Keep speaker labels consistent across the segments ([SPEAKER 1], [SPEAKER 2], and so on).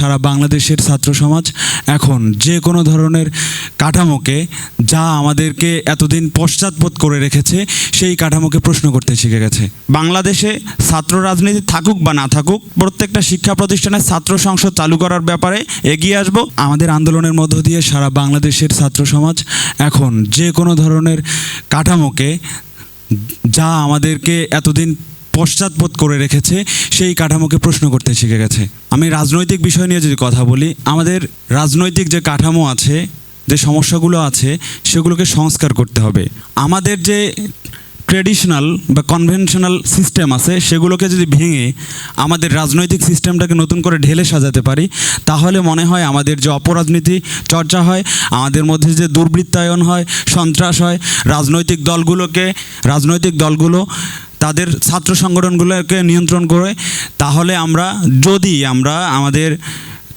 [SPEAKER 1] সারা বাংলাদেশের ছাত্র সমাজ এখন যে কোনো ধরনের কাঠামোকে যা আমাদেরকে এতদিন পশ্চাৎপদ করে রেখেছে, সেই কাঠামোকে প্রশ্ন করতে শিখে গেছে। বাংলাদেশে ছাত্র রাজনীতি থাকুক বা না থাকুক, প্রত্যেকটা শিক্ষা প্রতিষ্ঠানে ছাত্র সংসদ চালু করার ব্যাপারে এগিয়ে আসব। আমাদের আন্দোলনের মধ্য দিয়ে সারা বাংলাদেশের ছাত্র সমাজ এখন যে কোনো ধরনের কাঠামোকে যা আমাদেরকে এতদিন পশ্চাৎপদ করে রেখেছে, সেই কাঠামোকে প্রশ্ন করতে শিখে গেছে। আমি রাজনৈতিক বিষয় নিয়ে যদি কথা বলি, আমাদের রাজনৈতিক যে কাঠামো আছে, যে সমস্যাগুলো আছে, সেগুলোকে সংস্কার করতে হবে। আমাদের যে ট্রেডিশনাল বা কনভেনশনাল সিস্টেম আছে, সেগুলোকে যদি ভেঙে আমাদের রাজনৈতিক সিস্টেমটাকে নতুন করে ঢেলে সাজাতে পারি, তাহলে মনে হয় আমাদের যে অপরাজনীতি চর্চা হয়, আমাদের মধ্যে যে দুর্বৃত্তায়ন হয়, সন্ত্রাস হয়, রাজনৈতিক দলগুলোকে, রাজনৈতিক দলগুলো তাদের ছাত্র সংগঠনগুলোকে নিয়ন্ত্রণ করে, তাহলে আমরা যদি আমরা আমাদের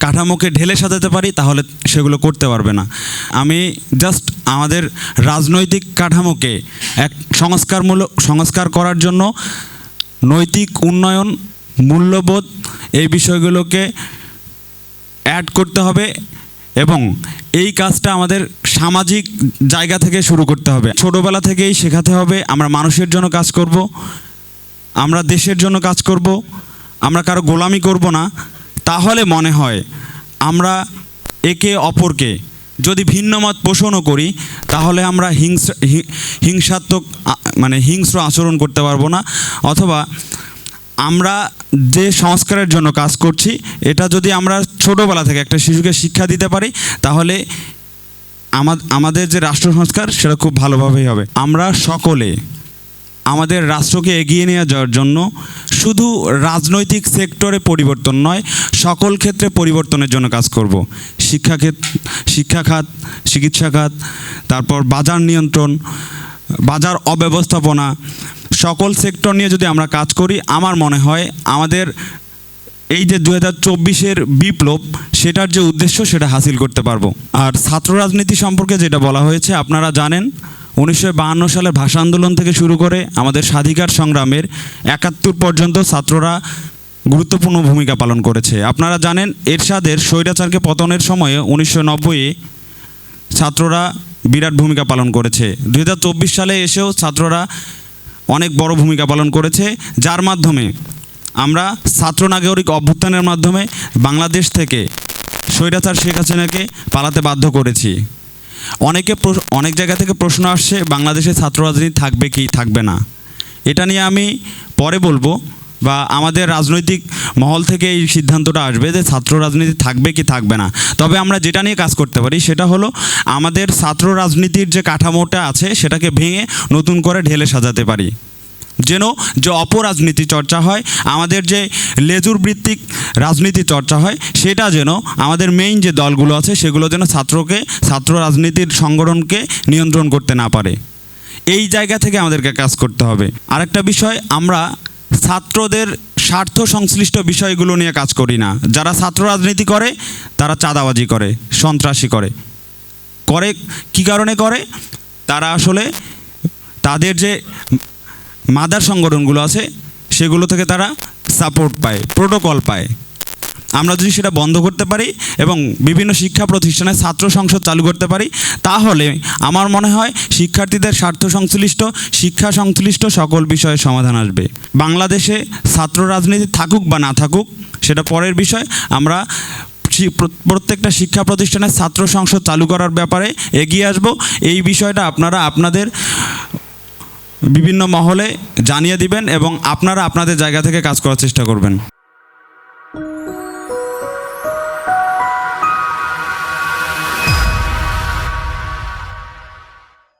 [SPEAKER 1] কাঠামোকে ঢেলে সাজাতে পারি, তাহলে সেগুলো করতে পারবে না। আমি জাস্ট আমাদের রাজনৈতিক কাঠামোকে এক সংস্কারমূলক, সংস্কার করার জন্য নৈতিক উন্নয়ন, মূল্যবোধ এই বিষয়গুলোকে অ্যাড করতে হবে এবং এই কাজটা আমাদের সামাজিক জায়গা থেকে শুরু করতে হবে। ছোটোবেলা থেকেই শেখাতে হবে, আমরা মানুষের জন্য কাজ করব, আমরা দেশের জন্য কাজ করব, আমরা কারও গোলামি করব না। তাহলে মনে হয়, আমরা একে অপরকে যদি ভিন্ন মত পোষণও করি, তাহলে আমরা হিংসা হিংসাত্মক মানে হিংস্র আচরণ করতে পারব না। অথবা আমরা যে সংস্কারের জন্য কাজ করছি, এটা যদি আমরা ছোটোবেলা থেকে একটা শিশুকে শিক্ষা দিতে পারি, তাহলে আমাদের যে রাষ্ট্র সংস্কার, সেটা খুব ভালোভাবেই হবে। আমরা সকলে আমাদের রাষ্ট্রকে এগিয়ে নিয়ে যাওয়ার জন্য শুধু রাজনৈতিক সেক্টরে পরিবর্তন নয়, সকল ক্ষেত্রে পরিবর্তনের জন্য কাজ করব। শিক্ষা ক্ষেত্র শিক্ষা খাত, চিকিৎসা খাত, তারপর বাজার নিয়ন্ত্রণ, বাজার অব্যবস্থাপনা, সকল সেক্টর নিয়ে যদি আমরা কাজ করি, আমার মনে হয় আমাদের এই যে দু হাজার চব্বিশের বিপ্লব, সেটার যে উদ্দেশ্য, সেটা হাসিল করতে পারব। আর ছাত্র রাজনীতি সম্পর্কে যেটা বলা হয়েছে, আপনারা জানেন, উনিশশো বাহান্ন সালের ভাষা আন্দোলন থেকে শুরু করে আমাদের স্বাধিকার সংগ্রামের একাত্তর পর্যন্ত ছাত্ররা গুরুত্বপূর্ণ ভূমিকা পালন করেছে। আপনারা জানেন, এরশাদের স্বৈরাচারকে পতনের সময়ে উনিশশো নব্বইয়ে ছাত্ররা বিরাট ভূমিকা পালন করেছে। দু হাজার চব্বিশ সালে এসেও ছাত্ররা অনেক বড় ভূমিকা পালন করেছে, যার মাধ্যমে আমরা ছাত্র নাগরিক অভ্যুত্থানের মাধ্যমে বাংলাদেশ থেকে স্বৈরাচার শেখ হাসিনাকে পালাতে বাধ্য করেছি। অনেকে অনেক জায়গা থেকে প্রশ্ন আসছে, বাংলাদেশে ছাত্র রাজনীতি থাকবে কি, থাকবে না। এটা নিয়ে আমি পরে বলব বা আমাদের রাজনৈতিক মহল থেকে এই সিদ্ধান্তটা আসবে যে ছাত্র রাজনীতি থাকবে কি, থাকবে না। তবে আমরা যেটা নিয়ে কাজ করতে পারি সেটা হলো আমাদের ছাত্র রাজনীতির যে কাঠামোটা আছে সেটাকে ভেঙে নতুন করে ঢেলে সাজাতে পারি। যেন যে অপরাজনীতি চর্চা হয়, আমাদের যে লেজুর ভিত্তিক রাজনীতি চর্চা হয়, সেটা যেন আমাদের মেইন যে দলগুলো আছে, সেগুলো যেন ছাত্রকে, ছাত্র রাজনীতির সংগঠনকে নিয়ন্ত্রণ করতে না পারে। এই জায়গা থেকে আমাদেরকে কাজ করতে হবে। আরেকটা বিষয়, আমরা ছাত্রদের স্বার্থ সংশ্লিষ্ট বিষয়গুলো নিয়ে কাজ করি না। যারা ছাত্র রাজনীতি করে, তারা চাঁদাবাজি করে, সন্ত্রাসী করে। করে কি কারণে করে? তারা আসলে তাদের যে মাদার সংগঠনগুলো আছে, সেগুলো থেকে তারা সাপোর্ট পায় প্রোটোকল পায়। আমরা যদি সেটা বন্ধ করতে পারি এবং বিভিন্ন শিক্ষা প্রতিষ্ঠানে ছাত্র সংসদ চালু করতে পারি, তাহলে আমার মনে হয় শিক্ষার্থীদের স্বার্থ সংশ্লিষ্ট, শিক্ষা সংশ্লিষ্ট সকল বিষয়ে সমাধান আসবে। বাংলাদেশে ছাত্র রাজনীতি থাকুক বা না থাকুক, সেটা পরের বিষয়। আমরা প্রত্যেকটা শিক্ষা প্রতিষ্ঠানে ছাত্র সংসদ চালু করার ব্যাপারে এগিয়ে আসব। এই বিষয়টা আপনারা আপনাদের বিভিন্ন মহলে জানিয়ে দিবেন এবং আপনারা আপনাদের জায়গা থেকে কাজ করার চেষ্টা করবেন।